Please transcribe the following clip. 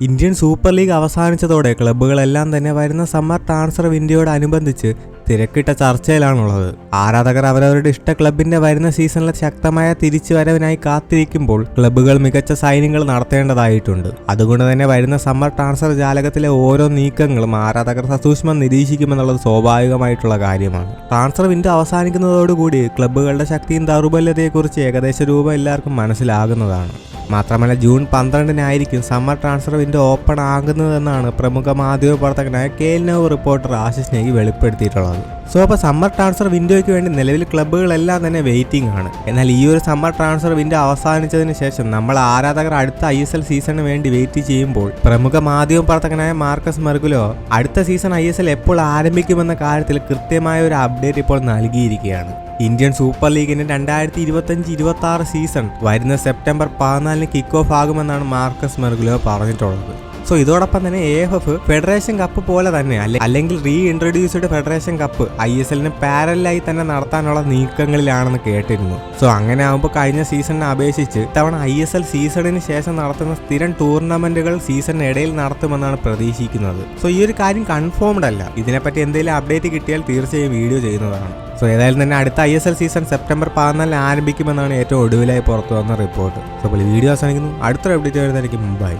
Indian super league അവസാനിച്ചതോടെ ക്ലബ്ബുകളെല്ലാം തന്നെ വരുന്ന സമ്മർ ട്രാൻസ്ഫർ വിൻഡോയോടനുബന്ധിച്ച് തിരക്കിട്ട ചർച്ചയിലാണുള്ളത്. ആരാധകർ അവരവരുടെ ഇഷ്ട ക്ലബിന്റെ വരുന്ന സീസണിലെ ശക്തമായ തിരിച്ചുവരവിനായി കാത്തിരിക്കുമ്പോൾ ക്ലബ്ബുകൾ മികച്ച സൈനിങ്ങൾ നടത്തേണ്ടതായിട്ടുണ്ട്. അതുകൊണ്ട് തന്നെ വരുന്ന സമ്മർ ട്രാൻസ്ഫർ ജാലകത്തിലെ ഓരോ നീക്കങ്ങളും ആരാധകർ സസൂക്ഷ്മം നിരീക്ഷിക്കുമെന്നുള്ളത് സ്വാഭാവികമായിട്ടുള്ള കാര്യമാണ്. ട്രാൻസ്ഫർ വിൻഡോ അവസാനിക്കുന്നതോടുകൂടി ക്ലബ്ബുകളുടെ ശക്തിയും ദൗർബല്യതയെക്കുറിച്ച് ഏകദേശ രൂപം എല്ലാവർക്കും മനസ്സിലാകുന്നതാണ്. മാത്രമല്ല ജൂൺ പന്ത്രണ്ടിനായിരിക്കും സമ്മർ ട്രാൻസ്ഫർ വിൻഡോ ഓപ്പൺ ആകുന്നതെന്നാണ് പ്രമുഖ മാധ്യമ പ്രവർത്തകനായ K L no reporter Ashish Negi വെളിപ്പെടുത്തിയിട്ടുള്ളത്. So അപ്പോൾ സമ്മർ ട്രാൻസ്ഫർ വിൻഡോയ്ക്ക് വേണ്ടി നിലവിൽ ക്ലബ്ബുകളെല്ലാം തന്നെ വെയിറ്റിംഗ് ആണ്. എന്നാൽ ഈ ഒരു സമ്മർ ട്രാൻസ്ഫർ വിൻഡോ അവസാനിച്ചതിന് ശേഷം നമ്മൾ ആരാധകർ അടുത്ത ഐ എസ് എൽ സീസണിന് വേണ്ടി വെയിറ്റ് ചെയ്യുമ്പോൾ പ്രമുഖ മാധ്യമ പ്രവർത്തകനായ മാർക്കസ് മെർഗുലോ അടുത്ത സീസൺ ഐ എസ് എൽ എപ്പോൾ ആരംഭിക്കുമെന്ന കാര്യത്തിൽ കൃത്യമായ ഒരു അപ്ഡേറ്റ് ഇപ്പോൾ നൽകിയിരിക്കുകയാണ്. ഇന്ത്യൻ സൂപ്പർ ലീഗിന്റെ രണ്ടായിരത്തി ഇരുപത്തഞ്ച് ഇരുപത്തി ആറ് സീസൺ വരുന്ന സെപ്റ്റംബർ പതിനാലിന് കിക്ക് ഓഫ് ആകുമെന്നാണ് മാർക്കസ് മെർഗുലോ പറഞ്ഞിട്ടുള്ളത്. സോ ഇതോടൊപ്പം തന്നെ A F F federation cup പോലെ തന്നെ അല്ലെ- അല്ലെങ്കിൽ re introduced federation cup I S എല്ലിന് പാരലായി തന്നെ നടത്താനുള്ള നീക്കങ്ങളിലാണെന്ന് കേട്ടിരുന്നു. സോ അങ്ങനെ ആകുമ്പോൾ കഴിഞ്ഞ സീസണിനെ അപേക്ഷിച്ച് ഇത്തവണ ഐ എസ് എൽ സീസണിന് ശേഷം നടത്തുന്ന സ്ഥിരം ടൂർണമെന്റുകൾ സീസൺ ഇടയിൽ നടത്തുമെന്നാണ് പ്രതീക്ഷിക്കുന്നത്. സോ ഈ ഒരു കാര്യം കൺഫേംഡ് അല്ല. ഇതിനെപ്പറ്റി എന്തെങ്കിലും അപ്ഡേറ്റ് കിട്ടിയാൽ തീർച്ചയായും വീഡിയോ ചെയ്യുന്നതാണ്. സോ ഏതായാലും തന്നെ അടുത്ത I S L season September പതിനാലിന് ആരംഭിക്കുമെന്നാണ് ഏറ്റവും ഒടുവിലായി പുറത്തു വന്ന റിപ്പോർട്ട് സോ ഈ വീഡിയോ അവസാനിക്കുന്നു. അടുത്തൊരു അപ്ഡേറ്റ് വരുന്നതായിരിക്കും. മുമ്പായി